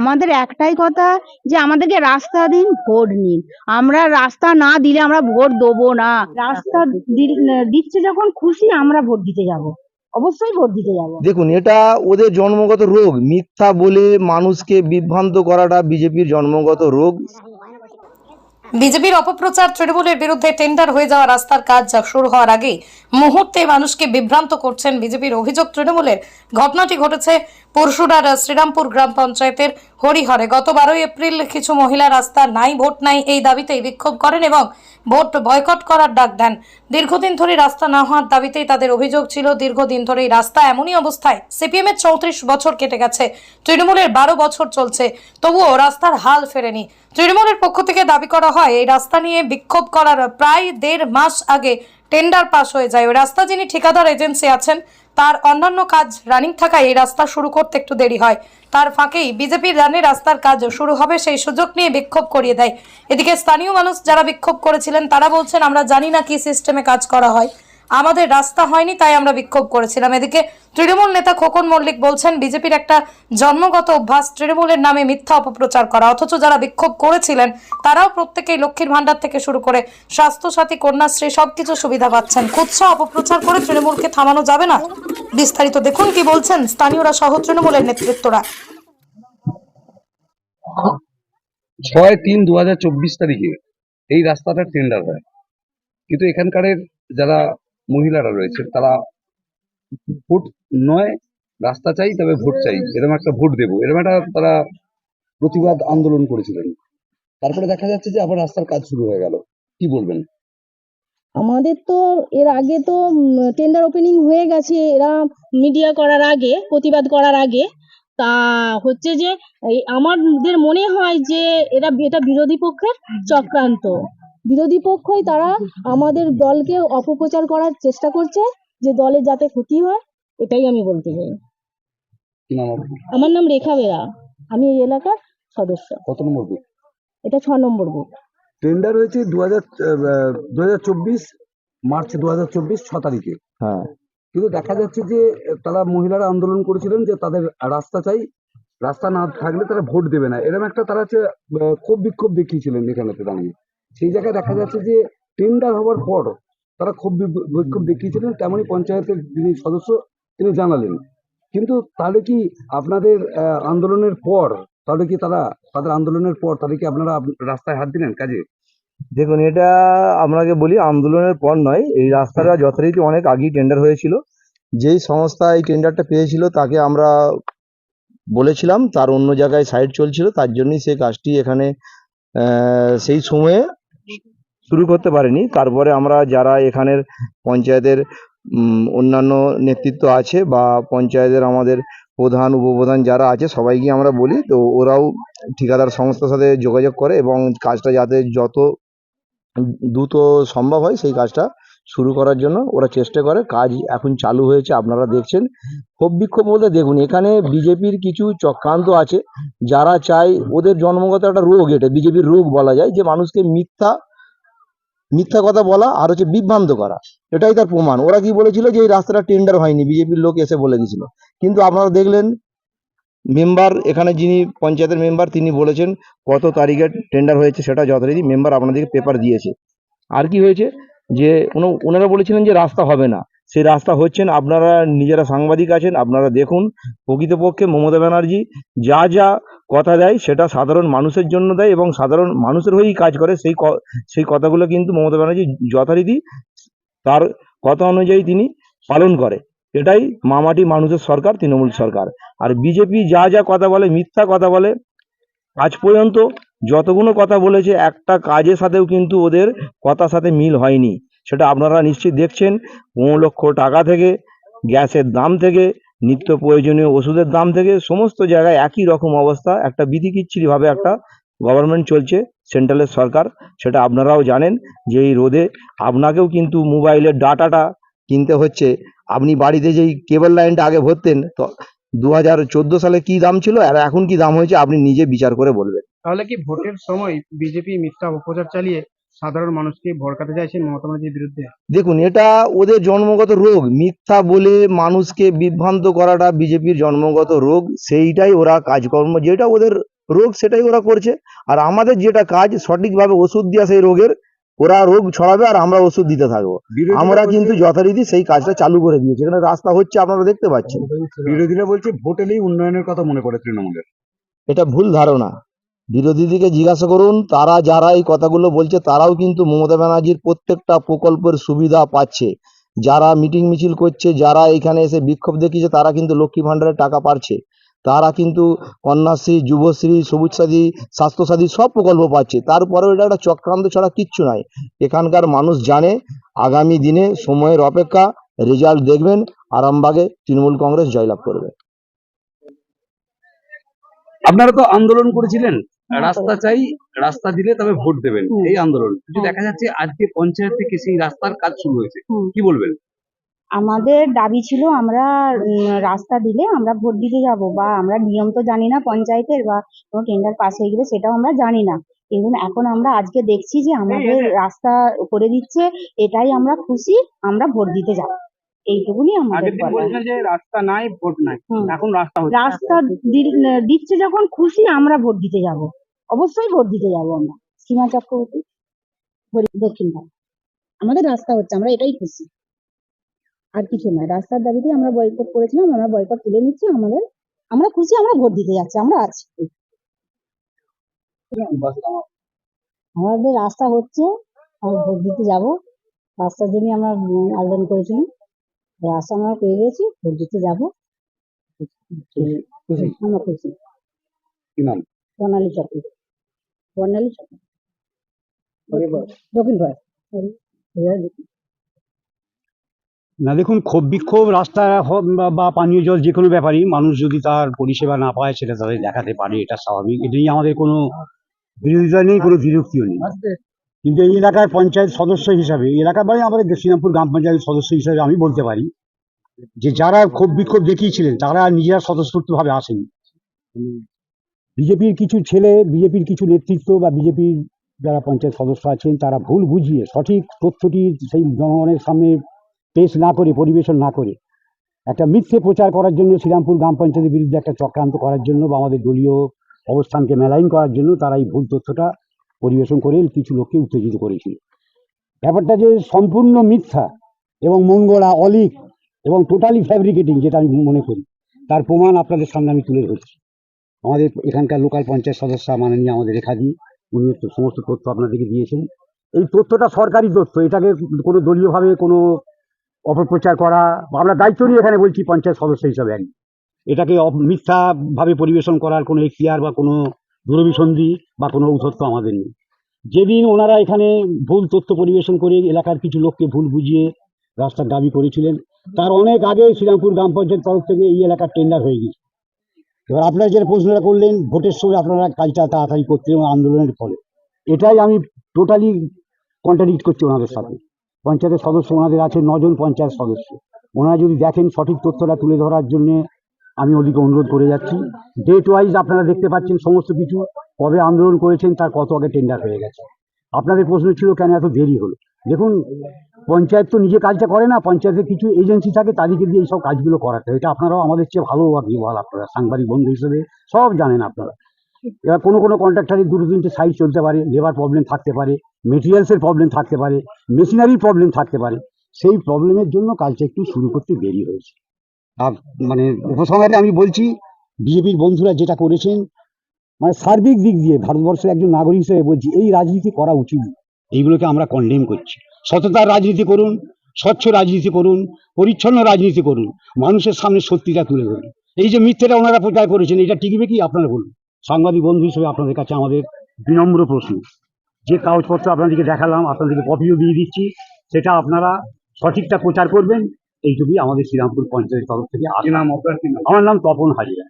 আমাদের একটাই কথা যে আমাদেরকে রাস্তা দিন ভোট নিন। আমরা রাস্তা না দিলে আমরা ভোট দেবো না। রাস্তা দিচ্ছে যখন খুশি আমরা ভোট দিতে যাব। অবশ্যই ভোট দিতে যাব। দেখুন এটা ওদের জন্মগত রোগ। মিথ্যা বলে মানুষকে বিভ্রান্ত করাটা বিজেপির জন্মগত রোগ। বিজেপির অপপ্রচার তৃণমূলের বিরুদ্ধে টেন্ডার হয়ে যাওয়া রাস্তার কাজ শুরু হওয়ার আগে মুহূর্তে মানুষকে বিভ্রান্ত করছেন বিজেপির অভিযোগ তৃণমূলের। ঘটনাটি ঘটেছে পরশুরার শ্রীরামপুর গ্রাম পঞ্চায়েতের হরিহরে। গত বারোই এপ্রিল কিছু মহিলা রাস্তা নাই, ভোট নাই এই দাবিতেই বিক্ষোভ করেন এবং ভোট বয়কট করার ডাক দেন। দীর্ঘদিন ধরে রাস্তা না হওয়ার দাবিতেই তাদের অভিযোগ ছিল, দীর্ঘদিন ধরে রাস্তা এমনই অবস্থায়, সিপিএম এর চৌত্রিশ বছর কেটে গেছে, তৃণমূলের বারো বছর চলছে, তবুও রাস্তার হাল ফেরেনি। তৃণমূলের পক্ষ থেকে দাবি করা হয়, এই রাস্তা নিয়ে বিক্ষোভ করার প্রায় দেড় মাস আগে টেন্ডার পাস হয়ে যায়। ওই রাস্তা যিনি ঠিকাদার এজেন্সি আছেন তার অন্যান্য কাজ রানিং থাকায় এই রাস্তা শুরু করতে একটু দেরি হয়। তার ফাঁকেই বিজেপির রানে রাস্তার কাজ শুরু হবে সেই সুযোগ নিয়ে বিক্ষোভ করিয়ে দেয়। এদিকে স্থানীয় মানুষ যারা বিক্ষোভ করেছিলেন, তারা বলছেন, আমরা জানি না কি সিস্টেমে কাজ করা হয়। আমাদের রাস্তা হয়নি, তাই আমরা বিক্ষোভ করেছিলাম। এদিকে তৃণমূল নেতা খোকন মল্লিক বলছেন, বিজেপির একটা জন্মগত অভ্যাস, তৃণমূলের নামে মিথ্যা অপপ্রচার করা। অথচ যারা বিক্ষোভ করেছিলেন, তারাও প্রত্যেকেই লক্ষ্মীর ভান্ডার থেকে শুরু করে স্বাস্থ্যসাথী, কন্যাশ্রী, সবকিছু সুবিধা পাচ্ছেন। কুৎসা অপপ্রচার করে তৃণমূলকে থামানো যাবে না। বিস্তারিত দেখুন কি বলছেন স্থানীয়রা সহ তৃণমূলের নেতৃত্বরা। ছয় তিন দু তারিখে এই রাস্তাটা টেন্ডার হয়। কিন্তু এখানকারের যারা মহিলারা রয়েছে, তারা ভোট নয়, রাস্তা চাই তবে ভোট চাই। এরকম একটা ভোট দেবো। এরকম একটা তারা প্রতিবাদ আন্দোলন করেছিলেন। তারপরে দেখা যাচ্ছে যে আবার রাস্তার কাজ শুরু হয়ে গেল। কি বলবেন? আমাদের তো এর আগে তো টেন্ডার ওপেনিং হয়ে গেছে। এরা মিডিয়া করার আগে, প্রতিবাদ করার আগে। তা হচ্ছে যে আমাদের মনে হয় যে, এরা, এটা বিরোধী পক্ষের চক্রান্ত। বিরোধী পক্ষই তারা আমাদের দলকে অপপ্রচার করার চেষ্টা করছে যে দলের যাতে ক্ষতি হয় এটাই আমি বলতে চাই। কি নাম আপনার? আমার নাম রেখা বেরা। আমি এই এলাকার সদস্য। কত নম্বর বুথ? এটা ছ নম্বর বুথ। টেন্ডার হয়েছে দু হাজার দু হাজার চব্বিশ মার্চ দু হাজার চব্বিশ ছ তারিখে। হ্যাঁ। কিন্তু দেখা যাচ্ছে যে তারা মহিলারা আন্দোলন করেছিলেন যে তাদের রাস্তা চাই রাস্তা না থাকলে তারা ভোট দেবে না। এরকম একটা তারা হচ্ছে আহ, ক্ষোভ বিক্ষোভ দেখিয়েছিলেন এখানেতে দাঁড়িয়ে। সেই জায়গায় দেখা যাচ্ছে যে টেন্ডার হওয়ার পর তারা খুব বিক্ষোভ দেখিয়েছিলেন, তেমনই পঞ্চায়েতের যিনি সদস্য তিনি জানালেন। কিন্তু তাহলে কি আপনাদের আন্দোলনের পর তাহলে কি তারা, তাদের আন্দোলনের পর তাহলে কি আপনারা রাস্তায় হাত দিলেন কাজে? দেখুন, এটা আপনাকে বলি আন্দোলনের পর নয়, এই রাস্তাটা যথারীতি অনেক আগেই টেন্ডার হয়েছিল। যেই সংস্থা এই টেন্ডারটা পেয়েছিল তাকে আমরা বলেছিলাম, তার অন্য জায়গায় সাইড চলছিল, তার জন্যই সেই কাজটি এখানে সেই সময়ে শুরু করতে পারেনি। তারপরে আমরা যারা এখানের পঞ্চায়েতের অন্যান্য নেতৃত্ব আছে বা পঞ্চায়েতের আমাদের প্রধান, উপপ্রধান যারা আছে, সবাইকে আমরা বলি, তো ওরাও ঠিকাদার সংস্থার সাথে যোগাযোগ করে এবং কাজটা যাতে যত দ্রুত সম্ভব হয় সেই কাজটা শুরু করার জন্য ওরা চেষ্টা করে। কাজ এখন চালু হয়েছে, আপনারা দেখছেন। ক্ষোভ বিক্ষোভ বলতে দেখুন, এখানে বিজেপির কিছু চক্রান্ত আছে। যারা চায় ওদের জন্মগত একটা রোগ, এটা বিজেপির রোগ বলা যায়, যে মানুষকে মিথ্যা মিথ্যা কথা বলা আর হচ্ছে বিভ্রান্ত করা। এটাই তার প্রমাণ। ওরা কি বলেছিল যে এই রাস্তাটা টেন্ডার হয়নি, বিজেপির লোক এসে বলে দিয়েছিল। কিন্তু আপনারা দেখলেন মেম্বার এখানে যিনি পঞ্চায়েতের মেম্বার তিনি বলেছেন কত তারিখে টেন্ডার হয়েছে সেটা যথারীতি মেম্বার আপনাদেরকে পেপার দিয়েছে। আর কি হয়েছে? যে ওনারা বলেছিলেন যে রাস্তা হবে না। সেই রাস্তা হচ্ছেন, আপনারা নিজেরা সাংবাদিক আছেন, আপনারা দেখুন প্রকৃতপক্ষে মমতা ব্যানার্জি যা যা কথা দেয় সেটা সাধারণ মানুষের জন্য দেয় এবং সাধারণ মানুষের হয়েই কাজ করে। সেই সেই কথাগুলো কিন্তু মমতা ব্যানার্জি যথারীতি তার কথা অনুযায়ী তিনি পালন করে। এটাই মামাটি মানুষের সরকার, তৃণমূল সরকার। আর বিজেপি যা যা কথা বলে, মিথ্যা কথা বলে, আজ পর্যন্ত যতগুলো কথা বলেছে, একটা কাজের সাথেও কিন্তু ওদের কথার সাথে মিল হয়নি। সেটা আপনারা নিশ্চয়ই দেখছেন। পনেরো লক্ষ টাকা থেকে, গ্যাসের দাম থেকে, নিত্য প্রয়োজনীয় ওষুধের দাম থেকে, সমস্ত জায়গায় একই রকম অবস্থা, একটা বিধিকিচ্ছিরিভাবে একটা গভর্নমেন্ট চলছে সেন্ট্রালের সরকার, সেটা আপনারাও জানেন যে এই রোদে আপনাকেও কিন্তু মোবাইলের ডাটাটা কিনতে হচ্ছে। আপনি বাড়িতে যেই কেবল লাইনটা আগে ভরতেন, তো দু হাজার চোদ্দ সালে কি দাম ছিল? আর এখন কি দাম হয়েছে? আপনি নিজে বিচার করে বলবেন। তাহলে কি ভোটের সময় বিজেপি মিথ্যা অপপ্রচার চালিয়ে সাধারণ মানুষকে ভড়কাতে চাইছেন মমতা ব্যানার্জির বিরুদ্ধে। দেখুন এটা ওদের জন্মগত রোগ। মিথ্যা বলে মানুষকে বিভ্রান্ত করাটা বিজেপির জন্মগত রোগ। সেইটাই ওরা কাজকর্ম যেটা ওদের রোগ সেটাই ওরা করছে। আর আমাদের যেটা কাজ সঠিকভাবে ওষুধ দেওয়া সেই রোগের ওরা রোগ ছড়াবে আর আমরা ওষুধ দিতে থাকব। আমরা কিন্তু যথারীতি সেই কাজটা চালু করে দিয়েছি। এখানে রাস্তা হচ্ছে আপনারা দেখতে পাচ্ছেন। বিরোধীরা বলছে ভোট এলেই উন্নয়নের কথা মনে পড়ে তৃণমূলের। এটা ভুল ধারণা। বিরোধীদিকে জিজ্ঞাসা করুন, তারা যারা এই কথাগুলো বলছে, তারাও কিন্তু মমতা ব্যানার্জির প্রত্যেকটা প্রকল্পের সুবিধা পাচ্ছে। যারা মিটিং মিছিল করছে, যারা এখানে এসে বিক্ষোভ দেখিয়েছে, তারা কিন্তু লক্ষ্মী ভাণ্ডারের টাকা পাচ্ছে। তারা কিন্তু কন্যাশ্রী, যুবশ্রী সবুজ সাথী স্বাস্থ্যসাথী সব প্রকল্প পাচ্ছে। তারপরেও এটা একটা চক্রান্ত ছাড়া কিচ্ছু নাই। এখানকার মানুষ জানে, আগামী দিনে সময়ের অপেক্ষা, রেজাল্ট দেখবেন, আরামবাগে তৃণমূল কংগ্রেস জয়লাভ করবে। আপনারা তো আন্দোলন করেছিলেন। রাস্তা চাই রাস্তা দিলে তবে ভোট দেবেন। এই আন্দোলন। কিন্তু দেখা যাচ্ছে আজকে পঞ্চায়েত থেকে সেই রাস্তার কাজ শুরু হয়েছে কি বলবেন? আমাদের দাবি ছিল আমরা রাস্তা দিলে আমরা ভোট দিতে যাব বা আমরা নিয়ম তো জানি না পঞ্চায়েতের বা কোনো টেন্ডার পাস হয়ে গেলে সেটাও আমরা জানি না। কিন্তু এখন আমরা আজকে দেখছি যে আমাদের রাস্তা করে দিচ্ছে এটাই আমরা খুশি আমরা ভোট দিতে যাব। এইটুকুনি আমাদের যে রাস্তা নাই ভোট নাই এখন রাস্তা রাস্তা দিচ্ছে যখন খুশি আমরা ভোট দিতে যাব। অবশ্যই ভোট দিতে যাব আমরা। সীমা চক্রবর্তী দক্ষিণ ভাগ আমাদের রাস্তা হচ্ছে আমরা এটাই খুশি। আর কিছু নয় রাস্তার দাবিতে আমরা বয়কট করেছিলাম আমরা বয়কট তুলে নিচ্ছি আমাদের আমরা খুশি আমরা ভোট দিতে যাচ্ছি আমরা আছি। আমাদের রাস্তা হচ্ছে আমরা ভোট দিতে যাব। রাস্তার জন্য আমরা আবেদন করেছিলাম। রাস্তা আমরা পেয়ে গেছি ভোট দিতে যাব। খুশি? আমরা খুশি। কি নাম? বর্ণালী দক্ষিণ ভারত না দেখুন ক্ষোভ বিক্ষোভ রাস্তা হোক বা- পানীয় জল যে কোনো ব্যাপারই মানুষ যদি তার পরিষেবা না পায় সেটা তাদের দেখাতে পারে এটা স্বাভাবিক। এটা নিয়ে আমাদের কোনো বিরোধিতা নেই কোনো বিরক্তিও নেই। কিন্তু এই এলাকার পঞ্চায়েত সদস্য হিসাবে এই এলাকার মানে আমাদের শ্রীরামপুর গ্রাম পঞ্চায়েত সদস্য হিসাবে আমি বলতে পারি যে যারা ক্ষোভ বিক্ষোভ দেখিয়েছিলেন তারা নিজেরা স্বতঃস্ফূর্তভাবে আসেনি। বিজেপির কিছু ছেলে, বিজেপির কিছু নেতৃত্ব বা বিজেপির যারা পঞ্চায়েত সদস্য আছেন, তারা ভুল বুঝিয়ে সঠিক তথ্যটি সেই জনগণের সামনে পেশ না করে, পরিবেশন না করে, একটা মিথ্যে প্রচার করার জন্য শ্রীরামপুর গ্রাম পঞ্চায়েতের বিরুদ্ধে একটা চক্রান্ত করার জন্য বা আমাদের দলীয় অবস্থানকে মেলাইন করার জন্য তারা এই ভুল তথ্যটা পরিবেশন করে কিছু লোককে উত্তেজিত করেছিল। ব্যাপারটা যে সম্পূর্ণ মিথ্যা এবং মঙ্গলা অলিক এবং টোটালি ফ্যাব্রিকেটিং যেটা আমি মনে করি, তার প্রমাণ আপনাদের সামনে আমি তুলে ধরছি। আমাদের এখানকার লোকাল পঞ্চায়েত সদস্য, মাননীয় আমাদের রেখা দিই উনি সমস্ত তথ্য আপনাদেরকে দিয়েছেন। এই তথ্যটা সরকারি তথ্য, এটাকে কোনো দলীয়ভাবে কোনো অপপ্রচার করা বা আমরা দায়িত্ব নিয়ে এখানে বলছি পঞ্চায়েত সদস্য হিসাবে একজন এটাকে মিথ্যাভাবে পরিবেশন করার কোনো এখতিয়ার বা কোনো দূরভিসন্ধি বা কোনো ঔদ্ধত্য আমাদের নেই। যেদিন ওনারা এখানে ভুল তথ্য পরিবেশন করে এলাকার কিছু লোককে ভুল বুঝিয়ে রাস্তার দাবি করেছিলেন, তার অনেক আগে শ্রীরামপুর গ্রাম পঞ্চায়েত তরফ থেকে এই এলাকার টেন্ডার হয়ে গেছে এবার আপনারা যেটা প্রশ্নটা করলেন, ভোটের সময় আপনারা কাজটা তাড়াতাড়ি করতে এবং আন্দোলনের ফলে। এটাই আমি টোটালি কন্ট্রাডিক্ট করছি ওনাদের সাথে। পঞ্চায়েতের সদস্য ওনাদের আছে, নজন পঞ্চায়েত সদস্য। ওনারা যদি দেখেন সঠিক তথ্যটা তুলে ধরার জন্যে আমি ওদিকে অনুরোধ করে যাচ্ছি। ডেট ওয়াইজ আপনারা দেখতে পাচ্ছেন সমস্ত কিছু, কবে আন্দোলন করেছেন, তার কত আগে টেন্ডার হয়ে গেছে। আপনাদের প্রশ্ন ছিল, কেন এত দেরি হলো? দেখুন পঞ্চায়েত তো নিজে কাজটা করে না পঞ্চায়েতের কিছু এজেন্সি থাকে তাদেরকে দিয়ে এইসব কাজগুলো করাতে এটা আপনারাও আমাদের চেয়ে ভালো আর বল আপনারা, সাংবাদিক বন্ধু হিসেবে সব জানেন আপনারা। এবার কোনো কোনো কন্ট্রাক্টারের দুটো তিনটে সাইজ চলতে পারে লেবার প্রবলেম থাকতে পারে মেটেরিয়ালসের প্রবলেম থাকতে পারে মেশিনারির প্রবলেম থাকতে পারে। সেই প্রবলেমের জন্য কাজটা একটু শুরু করতে দেরি হয়েছে। আর মানে উপসংহারে আমি বলছি, বিজেপির বন্ধুরা যেটা করেছেন মানে সার্বিক দিক দিয়ে ভারতবর্ষের একজন নাগরিক হিসেবে বলছি, এই রাজনীতি করা উচিত এইগুলোকে আমরা কন্ডেম করছি। সততার রাজনীতি করুন, স্বচ্ছ রাজনীতি করুন, পরিচ্ছন্ন রাজনীতি করুন, মানুষের সামনে সত্যিটা তুলে ধরুন। এই যে মিথ্যেটা ওনারা প্রচার করেছেন, এটা টিকবে কি? আপনারা বলুন। সাংবাদিক বন্ধু হিসেবে আপনাদের কাছে আমাদের বিনম্র প্রশ্ন। যে কাগজপত্র আপনাদেরকে দেখালাম, আপনাদেরকে কপিও দিয়ে দিচ্ছি, সেটা আপনারা সঠিকটা প্রচার করবেন। এইটুকুই আমাদের শ্রীরামপুর পঞ্চায়েত তরফ থেকে। আমার নাম তপন হাজিরা।